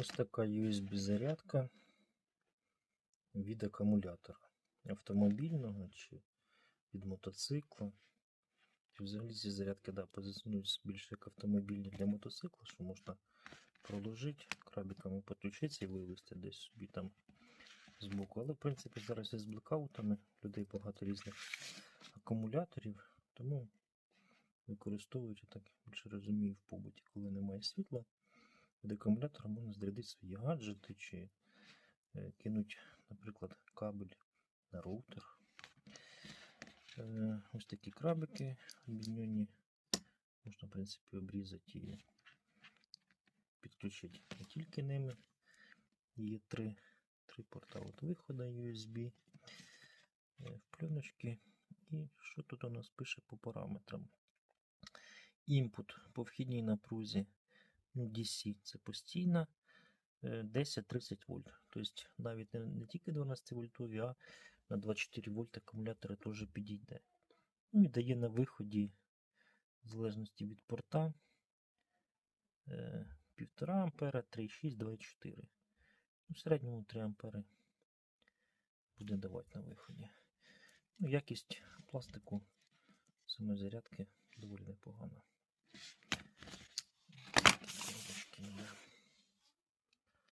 Ось така USB-зарядка від акумулятора автомобільного чи від мотоцикла. Взагалі ці зарядки да, позиціонуються більше як автомобільні для мотоцикла, що можна проложити, крабіками підключитися і вивезти десь собі там збоку. Але в принципі зараз із блекаутами людей багато різних акумуляторів, тому використовують, я так більше розумію, в побуті, коли немає світла. Від акумулятора можна зарядити свої гаджети чи е, кинути, наприклад, кабель на роутер. Е, Ось такі крабики об'єднані. Можна, в принципі, обрізати і підключити не тільки ними. Є три, три порта от виходу USB, е, в пленочки. І що тут у нас пише по параметрам? Імпут по вхідній напрузі DC це постійна е, 10-30 вольт. Тобто навіть не, не тільки 12 вольтові, а на 24 вольт акумулятори теж підійде. Ну і дає на виході, в залежності від порта, е, 1,5 ампера, 3,6, 2,4. Ну, в середньому 3 ампери буде давати на виході. Ну, якість пластику самої зарядки доволі непогана.